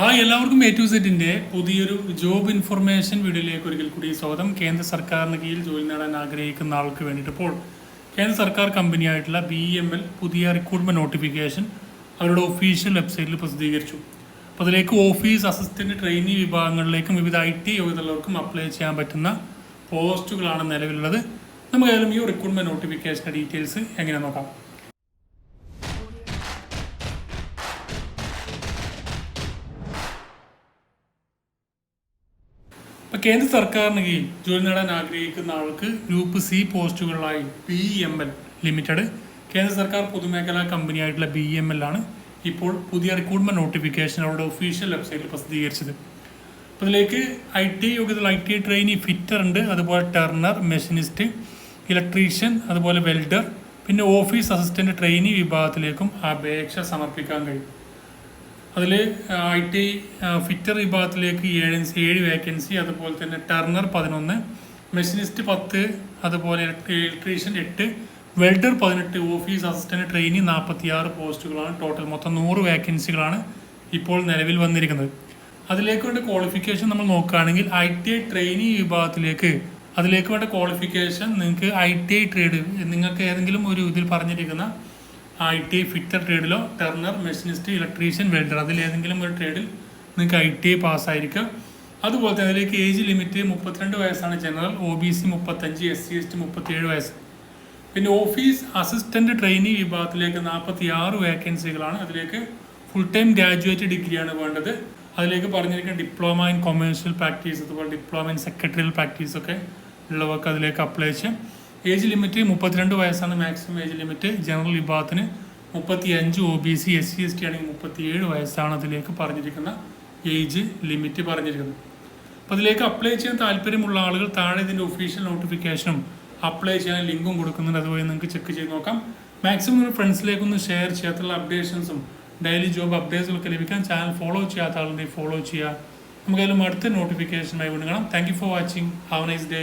Hi എല്ലാവർക്കും A to സെറ്റിന്റെ പുതിയൊരു ജോബ് ഇൻഫർമേഷൻ വീഡിയോയിലേക്ക് ഒരിക്കൽ കൂടി സ്വാഗതം. കേന്ദ്ര സർക്കാരിന് കീഴിൽ ജോലി നേടാൻ ആഗ്രഹിക്കുന്ന ആൾക്ക് വേണ്ടിയിട്ട് ഇപ്പോൾ കേന്ദ്ര സർക്കാർ കമ്പനിയായിട്ടുള്ള ബി എം എൽ പുതിയ റിക്രൂട്ട്മെന്റ് നോട്ടിഫിക്കേഷൻ അവരുടെ ഒഫീഷ്യൽ വെബ്സൈറ്റിൽ പ്രസിദ്ധീകരിച്ചു. അപ്പോൾ അതിലേക്ക് ഓഫീസ് അസിസ്റ്റന്റ് ട്രെയിനി വിഭാഗങ്ങളിലേക്കും വിവിധ ഐ ടി യോഗ്യതയുള്ളവർക്കും അപ്ലൈ ചെയ്യാൻ പറ്റുന്ന പോസ്റ്റുകളാണ് നിലവിലുള്ളത്. നമുക്ക് ഏതായാലും ഈ റിക്രൂട്ട്മെന്റ് നോട്ടിഫിക്കേഷന്റെ ഡീറ്റെയിൽസ് എങ്ങനെ നോക്കാം? ഇപ്പൊ കേന്ദ്ര സർക്കാരിന് കീഴിൽ ജോലി നേടാൻ ആഗ്രഹിക്കുന്ന ആൾക്ക് ഗ്രൂപ്പ് സി പോസ്റ്റുകളിലായി ബി എം എൽ ലിമിറ്റഡ്. കേന്ദ്ര സർക്കാർ പൊതുമേഖലാ കമ്പനിയായിട്ടുള്ള ബി എം എൽ ആണ് ഇപ്പോൾ പുതിയ റിക്രൂട്ട്മെന്റ് നോട്ടിഫിക്കേഷൻ അവരുടെ ഒഫീഷ്യൽ വെബ്സൈറ്റിൽ പ്രസിദ്ധീകരിച്ചത്. അപ്പോൾ ഇതിലേക്ക് ഐ ടി യോഗ്യതകൾ ഐ ടി ട്രെയിനി ഫിറ്റർ ഉണ്ട് അതുപോലെ ടെർണർ മെഷീനിസ്റ്റ് ഇലക്ട്രീഷ്യൻ അതുപോലെ വെൽഡർ പിന്നെ ഓഫീസ് അസിസ്റ്റന്റ് ട്രെയിനി വിഭാഗത്തിലേക്കും അപേക്ഷ സമർപ്പിക്കാൻ കഴിയും. അതിൽ ഐ ടി ഫിറ്റർ വിഭാഗത്തിലേക്ക് ഏഴ് ഏഴ് വേക്കൻസി അതുപോലെ തന്നെ ടർണർ പതിനൊന്ന് മെഷീനിസ്റ്റ് പത്ത് അതുപോലെ ഇലക്ട്രീഷ്യൻ എട്ട് വെൽഡർ പതിനെട്ട് ഓഫീസ് അസിസ്റ്റന്റ് ട്രെയിനി നാൽപ്പത്തി ആറ് പോസ്റ്റുകളാണ് ടോട്ടൽ മൊത്തം നൂറ് വേക്കൻസികളാണ് ഇപ്പോൾ നിലവിൽ വന്നിരിക്കുന്നത്. അതിലേക്ക് വേണ്ട ക്വാളിഫിക്കേഷൻ നമ്മൾ നോക്കുകയാണെങ്കിൽ ഐ ടി ഐ ട്രെയിനി വിഭാഗത്തിലേക്ക് അതിലേക്ക് വേണ്ട ക്വാളിഫിക്കേഷൻ നിങ്ങൾക്ക് ഐ ടി ഐ ട്രേഡ് നിങ്ങൾക്ക് ഏതെങ്കിലും ഒരു ഇതിൽ പറഞ്ഞിരിക്കുന്ന ഐ ടി ഐ ഫിറ്റർ ട്രേഡിലോ ടെർണർ മെഷീനിസ്റ്റ് ഇലക്ട്രീഷ്യൻ വെൽഡർ അതിലേതെങ്കിലും ഒരു ട്രേഡിൽ നിങ്ങൾക്ക് ഐ ടി ഐ പാസ്സായിരിക്കും. അതുപോലെ തന്നെ അതിലേക്ക് ഏജ് ലിമിറ്റ് മുപ്പത്തിരണ്ട് വയസ്സാണ് ജനറൽ ഒ ബി സി മുപ്പത്തഞ്ച് എസ് സി എസ് ടി മുപ്പത്തിയേഴ് വയസ്സ്. പിന്നെ ഓഫീസ് അസിസ്റ്റന്റ് ട്രെയിനി വിഭാഗത്തിലേക്ക് നാൽപ്പത്തി ആറ് വേക്കൻസികളാണ്. അതിലേക്ക് ഫുൾ ടൈം ഗ്രാജുവേറ്റ് ഡിഗ്രിയാണ് വേണ്ടത്. അതിലേക്ക് പറഞ്ഞിരിക്കുന്ന ഡിപ്ലോമ ഇൻ കൊമേഴ്ഷ്യൽ പ്രാക്ടീസ് അതുപോലെ ഡിപ്ലോമ ഇൻ സെക്രട്ടറിയൽ പ്രാക്ടീസ് ഒക്കെ ഉള്ളവർക്ക് അതിലേക്ക് അപ്ലൈ ചെയ്യാം. ഏജ് ലിമിറ്റ് മുപ്പത്തിരണ്ട് വയസ്സാണ് മാക്സിമം ഏജ് ലിമിറ്റ് ജനറൽ വിഭാഗത്തിന് മുപ്പത്തി അഞ്ച് O B C S C S T ആണെങ്കിൽ മുപ്പത്തിയേഴ് വയസ്സാണ് അതിലേക്ക് പറഞ്ഞിരിക്കുന്ന ഏജ് ലിമിറ്റ് പറഞ്ഞിരിക്കുന്നത്. അപ്പോൾ അതിലേക്ക് അപ്ലൈ ചെയ്യാൻ താല്പര്യമുള്ള ആളുകൾ താഴെ ഇതിന്റെ ഒഫീഷ്യൽ നോട്ടിഫിക്കേഷനും അപ്ലൈ ചെയ്യാൻ ലിങ്കും കൊടുക്കുന്നുണ്ട്. അതുപോലെ നിങ്ങൾക്ക് ചെക്ക് ചെയ്ത് നോക്കാം. മാക്സിമം നിങ്ങൾ ഫ്രണ്ട്സിലേക്കൊന്ന് ഷെയർ ചെയ്യാത്തുള്ള അപ്ഡേഷൻസും ഡെയിലി ജോബ് അപ്ഡേറ്റ്സുകളൊക്കെ ലഭിക്കാൻ ചാനൽ ഫോളോ ചെയ്യാത്ത ആളുണ്ടെങ്കിൽ ഫോളോ ചെയ്യുക. നമുക്കതിലും അടുത്ത നോട്ടിഫിക്കേഷനായി വീണ്ടും കാണാം. Thank you for watching have nice day